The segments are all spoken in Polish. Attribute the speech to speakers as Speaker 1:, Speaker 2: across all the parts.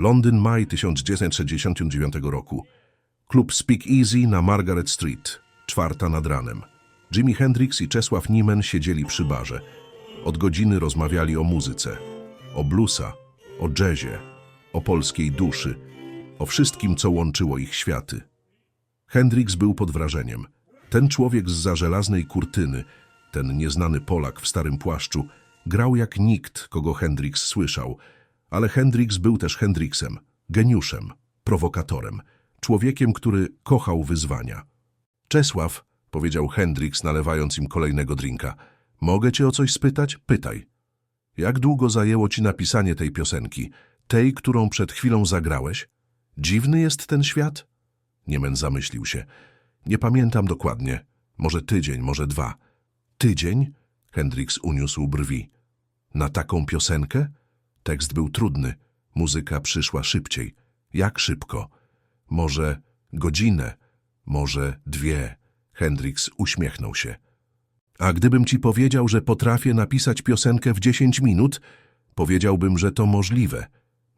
Speaker 1: Londyn, maj 1969 roku. Klub Speak Easy na Margaret Street, czwarta nad ranem. Jimi Hendrix i Czesław Niemen siedzieli przy barze. Od godziny rozmawiali o muzyce, o bluesa, o jazzie, o polskiej duszy, o wszystkim, co łączyło ich światy. Hendrix był pod wrażeniem. Ten człowiek z za żelaznej kurtyny, ten nieznany Polak w starym płaszczu, grał jak nikt, kogo Hendrix słyszał. Ale Hendrix był też Hendrixem, geniuszem, prowokatorem, człowiekiem, który kochał wyzwania. Czesław, powiedział Hendrix, nalewając im kolejnego drinka, mogę cię o coś spytać? Pytaj. Jak długo zajęło ci napisanie tej piosenki, tej, którą przed chwilą zagrałeś? Dziwny jest ten świat? Niemen zamyślił się. Nie pamiętam dokładnie. Może tydzień, może dwa. Tydzień? Hendrix uniósł brwi. Na taką piosenkę? Tekst był trudny. Muzyka przyszła szybciej. Jak szybko? Może godzinę? Może dwie? Hendrix uśmiechnął się. A gdybym ci powiedział, że potrafię napisać piosenkę w dziesięć minut, powiedziałbym, że to możliwe.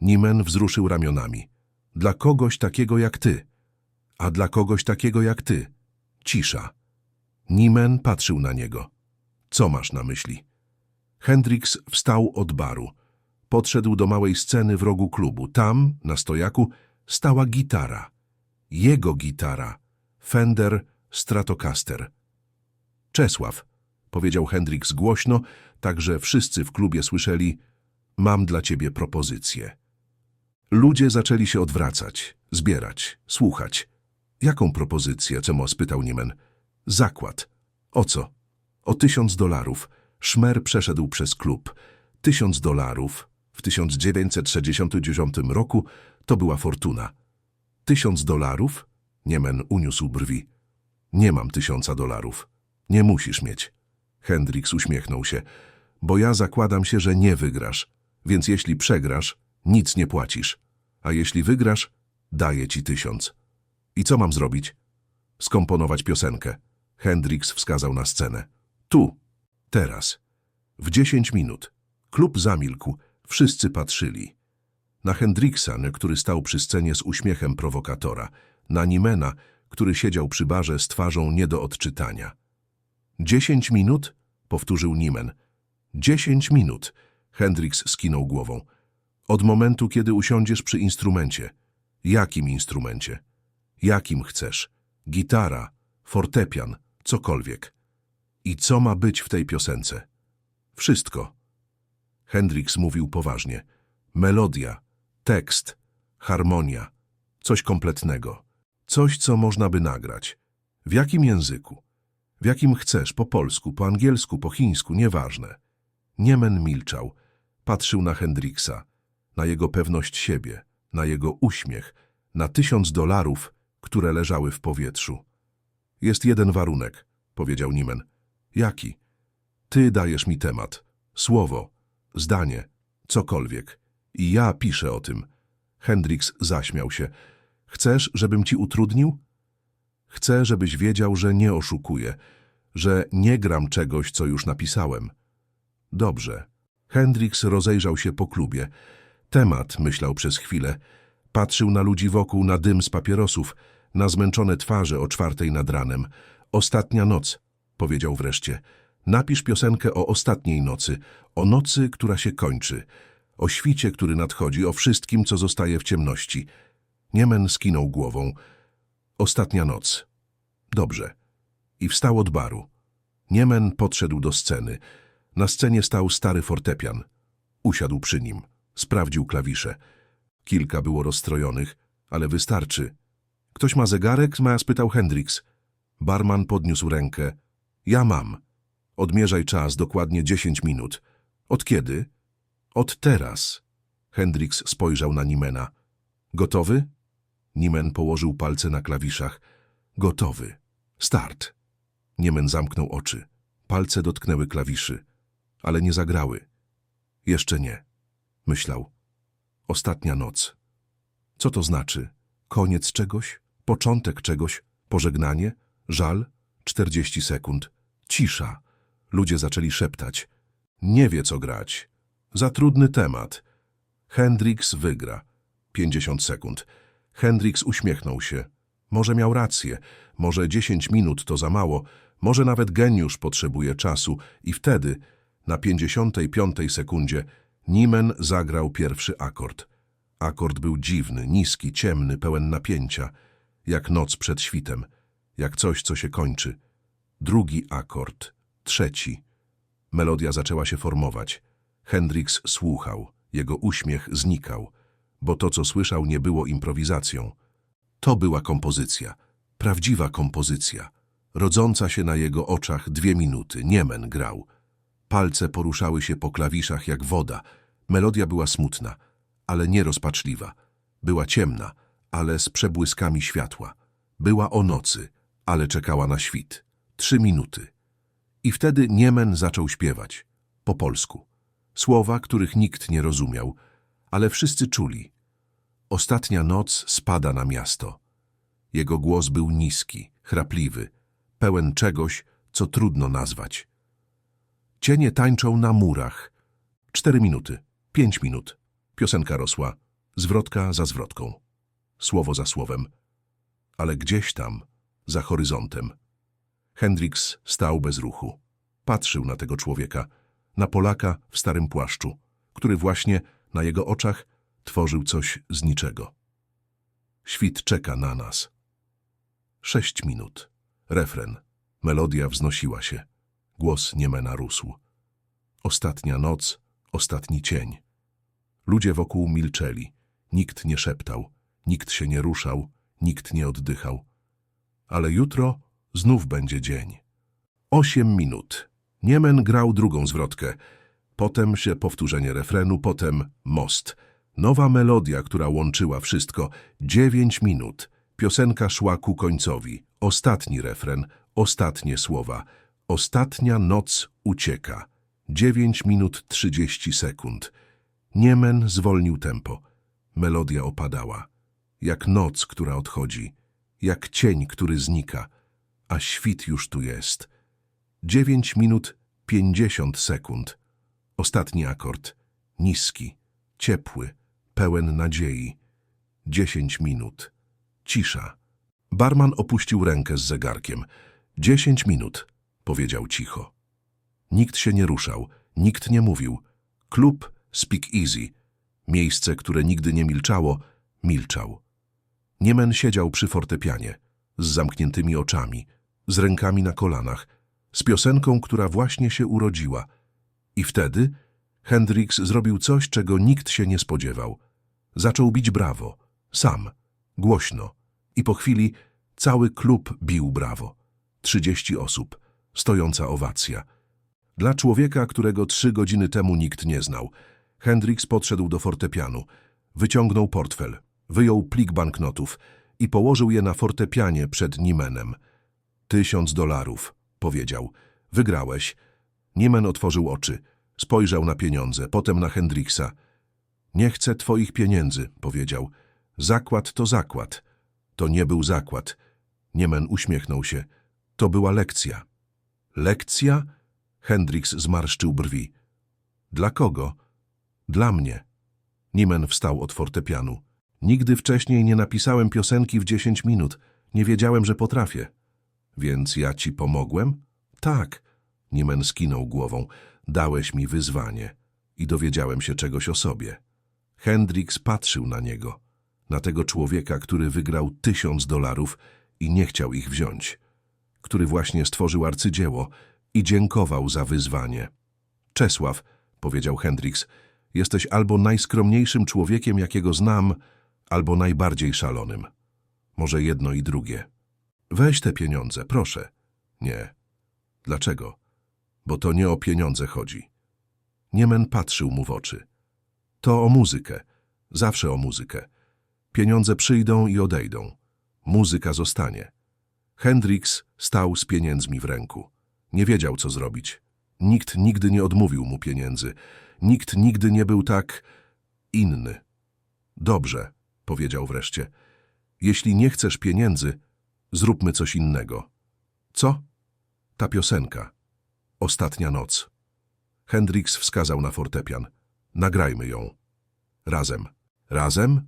Speaker 1: Nimen wzruszył ramionami. Dla kogoś takiego jak ty. A dla kogoś takiego jak ty. Cisza. Nimen patrzył na niego. Co masz na myśli? Hendrix wstał od baru. Podszedł do małej sceny w rogu klubu. Tam, na stojaku, stała gitara. Jego gitara. Fender Stratocaster. Czesław, powiedział Hendrix głośno, tak że wszyscy w klubie słyszeli, mam dla ciebie propozycję. Ludzie zaczęli się odwracać, zbierać, słuchać. Jaką propozycję, Cemo spytał Niemen. Zakład. O co? O tysiąc dolarów. Szmer przeszedł przez klub. Tysiąc dolarów w 1969 roku to była fortuna. Tysiąc dolarów? Niemen uniósł brwi. Nie mam tysiąca dolarów. Nie musisz mieć. Hendrix uśmiechnął się. Bo ja zakładam się, że nie wygrasz. Więc jeśli przegrasz, nic nie płacisz. A jeśli wygrasz, daję ci tysiąc. I co mam zrobić? Skomponować piosenkę. Hendrix wskazał na scenę. Tu, teraz. W dziesięć minut. Klub zamilkł. Wszyscy patrzyli. Na Hendrixa, który stał przy scenie z uśmiechem prowokatora. Na Nimena, który siedział przy barze z twarzą nie do odczytania. Dziesięć minut? Powtórzył Nimen. Dziesięć minut. Hendrix skinął głową. Od momentu, kiedy usiądziesz przy instrumencie. Jakim instrumencie? Jakim chcesz? Gitara, fortepian, cokolwiek. I co ma być w tej piosence? Wszystko. Hendrix mówił poważnie. Melodia, tekst, harmonia, coś kompletnego. Coś, co można by nagrać. W jakim języku? W jakim chcesz, po polsku, po angielsku, po chińsku, nieważne. Niemen milczał. Patrzył na Hendrixa, na jego pewność siebie, na jego uśmiech, na tysiąc dolarów, które leżały w powietrzu. Jest jeden warunek, powiedział Niemen. Jaki? Ty dajesz mi temat, słowo, zdanie, cokolwiek. I ja piszę o tym. Hendrix zaśmiał się. Chcesz, żebym ci utrudnił? Chcę, żebyś wiedział, że nie oszukuję, że nie gram czegoś, co już napisałem. Dobrze. Hendrix rozejrzał się po klubie. Temat, myślał przez chwilę. Patrzył na ludzi wokół, na dym z papierosów, na zmęczone twarze o czwartej nad ranem. Ostatnia noc, powiedział wreszcie. Napisz piosenkę o ostatniej nocy, o nocy, która się kończy, o świcie, który nadchodzi, o wszystkim, co zostaje w ciemności. Niemen skinął głową. Ostatnia noc. Dobrze. I wstał od baru. Niemen podszedł do sceny. Na scenie stał stary fortepian. Usiadł przy nim. Sprawdził klawisze. Kilka było rozstrojonych, ale wystarczy. Ktoś ma zegarek? Ma spytał Hendrix. Barman podniósł rękę. Ja mam. Odmierzaj czas, dokładnie dziesięć minut. Od kiedy? Od teraz. Hendrix spojrzał na Nimena. Gotowy? Nimen położył palce na klawiszach. Gotowy. Start. Niemen zamknął oczy. Palce dotknęły klawiszy, ale nie zagrały. Jeszcze nie. Myślał. Ostatnia noc. Co to znaczy? Koniec czegoś? Początek czegoś? Pożegnanie? Żal? Czterdzieści sekund. Cisza. Ludzie zaczęli szeptać. Nie wie, co grać. Za trudny temat. Hendrix wygra. 50 sekund. Hendrix uśmiechnął się. Może miał rację, może 10 minut to za mało, może nawet geniusz potrzebuje czasu i wtedy, na 55 sekundzie, Niemen zagrał pierwszy akord. Akord był dziwny, niski, ciemny, pełen napięcia, jak noc przed świtem, jak coś, co się kończy. Drugi akord, trzeci. Melodia zaczęła się formować. Hendrix słuchał, jego uśmiech znikał, bo to, co słyszał, nie było improwizacją. To była kompozycja, prawdziwa kompozycja, rodząca się na jego oczach dwie minuty. Niemen grał. Palce poruszały się po klawiszach jak woda. Melodia była smutna, ale nie rozpaczliwa. Była ciemna, ale z przebłyskami światła. Była o nocy, ale czekała na świt. Trzy minuty. I wtedy Niemen zaczął śpiewać. Po polsku. Słowa, których nikt nie rozumiał, ale wszyscy czuli. Ostatnia noc spada na miasto. Jego głos był niski, chrapliwy, pełen czegoś, co trudno nazwać. Cienie tańczą na murach. Cztery minuty, pięć minut. Piosenka rosła, zwrotka za zwrotką. Słowo za słowem. Ale gdzieś tam, za horyzontem, Hendrix stał bez ruchu. Patrzył na tego człowieka, na Polaka w starym płaszczu, który właśnie na jego oczach tworzył coś z niczego. Świt czeka na nas. Sześć minut. Refren. Melodia wznosiła się. Głos Niemena rósł. Ostatnia noc, ostatni cień. Ludzie wokół milczeli. Nikt nie szeptał, nikt się nie ruszał, nikt nie oddychał. Ale jutro znów będzie dzień. Osiem minut. Niemen grał drugą zwrotkę. Potem się powtórzenie refrenu, potem most. Nowa melodia, która łączyła wszystko. Dziewięć minut. Piosenka szła ku końcowi. Ostatni refren, ostatnie słowa. Ostatnia noc ucieka. Dziewięć minut trzydzieści sekund. Niemen zwolnił tempo. Melodia opadała. Jak noc, która odchodzi. Jak cień, który znika. A świt już tu jest. Dziewięć minut pięćdziesiąt sekund. Ostatni akord. Niski, ciepły, pełen nadziei. Dziesięć minut. Cisza. Barman opuścił rękę z zegarkiem. Dziesięć minut, powiedział cicho. Nikt się nie ruszał, nikt nie mówił. Klub Speak Easy, miejsce, które nigdy nie milczało, milczał. Niemen siedział przy fortepianie, z zamkniętymi oczami, z rękami na kolanach, z piosenką, która właśnie się urodziła. I wtedy Hendrix zrobił coś, czego nikt się nie spodziewał. Zaczął bić brawo, sam, głośno. I po chwili cały klub bił brawo. Trzydzieści osób, stojąca owacja. Dla człowieka, którego trzy godziny temu nikt nie znał, Hendrix podszedł do fortepianu, wyciągnął portfel, wyjął plik banknotów i położył je na fortepianie przed Nimenem. Tysiąc dolarów, powiedział. Wygrałeś. Niemen otworzył oczy. Spojrzał na pieniądze, potem na Hendrixa. Nie chcę twoich pieniędzy, powiedział. Zakład to zakład. To nie był zakład. Niemen uśmiechnął się. To była lekcja. Lekcja? Hendrix zmarszczył brwi. Dla kogo? Dla mnie. Niemen wstał od fortepianu. Nigdy wcześniej nie napisałem piosenki w dziesięć minut. Nie wiedziałem, że potrafię. Więc ja ci pomogłem? Tak. Niemen skinął głową. Dałeś mi wyzwanie. I dowiedziałem się czegoś o sobie. Hendrix patrzył na niego. Na tego człowieka, który wygrał tysiąc dolarów i nie chciał ich wziąć. Który właśnie stworzył arcydzieło i dziękował za wyzwanie. Czesław, powiedział Hendrix, jesteś albo najskromniejszym człowiekiem, jakiego znam, albo najbardziej szalonym. Może jedno i drugie. Weź te pieniądze, proszę. Nie. Dlaczego? Bo to nie o pieniądze chodzi. Niemen patrzył mu w oczy. To o muzykę. Zawsze o muzykę. Pieniądze przyjdą i odejdą. Muzyka zostanie. Hendrix stał z pieniędzmi w ręku. Nie wiedział, co zrobić. Nikt nigdy nie odmówił mu pieniędzy. Nikt nigdy nie był tak inny. Dobrze, powiedział wreszcie. Jeśli nie chcesz pieniędzy, zróbmy coś innego. Co? Ta piosenka. Ostatnia noc. Hendrix wskazał na fortepian. Nagrajmy ją. Razem. Razem?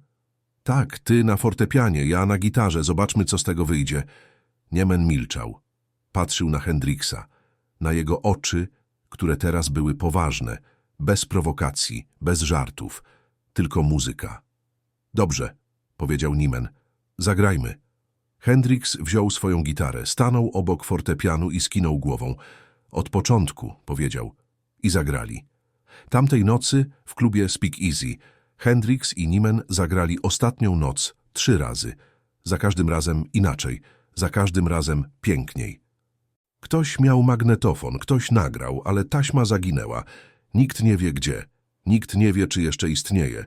Speaker 1: Tak, ty na fortepianie, ja na gitarze, zobaczmy, co z tego wyjdzie. Niemen milczał. Patrzył na Hendriksa, na jego oczy, które teraz były poważne, bez prowokacji, bez żartów, tylko muzyka. Dobrze, powiedział Niemen. Zagrajmy. Hendrix wziął swoją gitarę, stanął obok fortepianu i skinął głową. Od początku, powiedział. I zagrali. Tamtej nocy w klubie Speak Easy Hendrix i Niemen zagrali ostatnią noc trzy razy. Za każdym razem inaczej, za każdym razem piękniej. Ktoś miał magnetofon, ktoś nagrał, ale taśma zaginęła. Nikt nie wie gdzie. Nikt nie wie, czy jeszcze istnieje.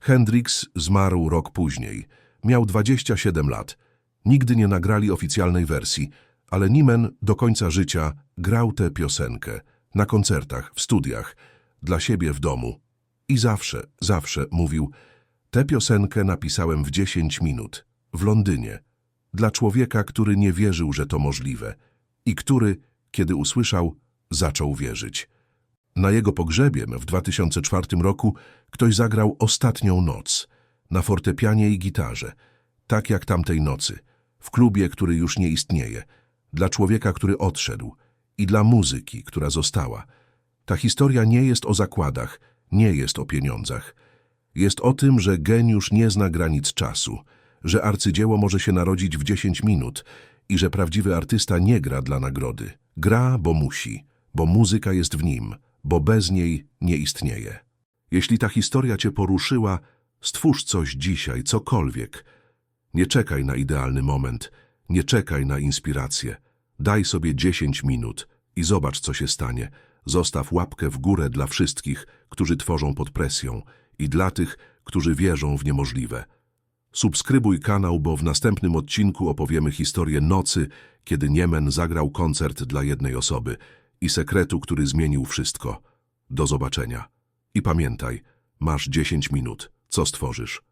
Speaker 1: Hendrix zmarł rok później. Miał 27 lat. Nigdy nie nagrali oficjalnej wersji, ale Niemen do końca życia grał tę piosenkę. Na koncertach, w studiach, dla siebie w domu. I zawsze, zawsze mówił, tę piosenkę napisałem w 10 minut, w Londynie, dla człowieka, który nie wierzył, że to możliwe i który, kiedy usłyszał, zaczął wierzyć. Na jego pogrzebie w 2004 roku ktoś zagrał Ostatnią Noc na fortepianie i gitarze, tak jak tamtej nocy, w klubie, który już nie istnieje, dla człowieka, który odszedł i dla muzyki, która została. Ta historia nie jest o zakładach, nie jest o pieniądzach. Jest o tym, że geniusz nie zna granic czasu, że arcydzieło może się narodzić w 10 minut i że prawdziwy artysta nie gra dla nagrody. Gra, bo musi, bo muzyka jest w nim, bo bez niej nie istnieje. Jeśli ta historia cię poruszyła, stwórz coś dzisiaj, cokolwiek. Nie czekaj na idealny moment, nie czekaj na inspirację. Daj sobie 10 minut i zobacz, co się stanie. Zostaw łapkę w górę dla wszystkich, którzy tworzą pod presją i dla tych, którzy wierzą w niemożliwe. Subskrybuj kanał, bo w następnym odcinku opowiemy historię nocy, kiedy Niemen zagrał koncert dla jednej osoby i sekretu, który zmienił wszystko. Do zobaczenia. I pamiętaj, masz 10 minut. Co stworzysz?